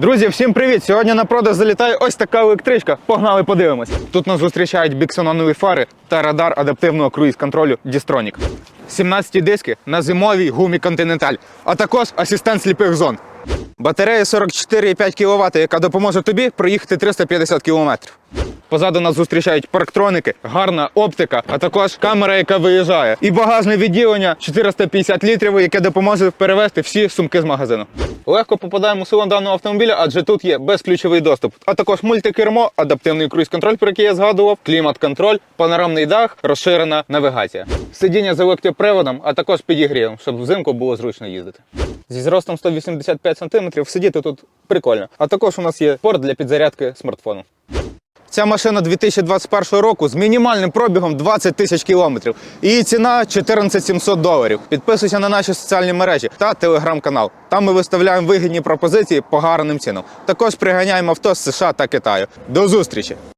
Друзі, всім привіт! Сьогодні на продаж залітає ось така електричка. Погнали, подивимось. Тут нас зустрічають біксононові фари та радар адаптивного круїз-контролю Distronic. 17 диски на зимовій гумі Continental, а також асистент сліпих зон. Батарея 44,5 кВт, яка допоможе тобі проїхати 350 км. Позаду нас зустрічають парктроники, гарна оптика, а також камера, яка виїжджає, і багажне відділення 450 літрів, яке допоможе перевезти всі сумки з магазину. Легко попадаємо у салон даного автомобіля, адже тут є безключовий доступ, а також мультикермо, адаптивний круїз-контроль, про який я згадував, клімат-контроль, панорамний дах, розширена навігація. Сидіння з електроприводом, а також підігрівом, щоб взимку було зручно їздити. Зі зростом 185 см сидіти тут прикольно. А також у нас є порт для підзарядки смартфону. Ця машина 2021 року з мінімальним пробігом 20 тисяч кілометрів. Її ціна 14 700 доларів. Підписуйся на наші соціальні мережі та телеграм-канал. Там ми виставляємо вигідні пропозиції по гарним цінам. Також приганяємо авто з США та Китаю. До зустрічі!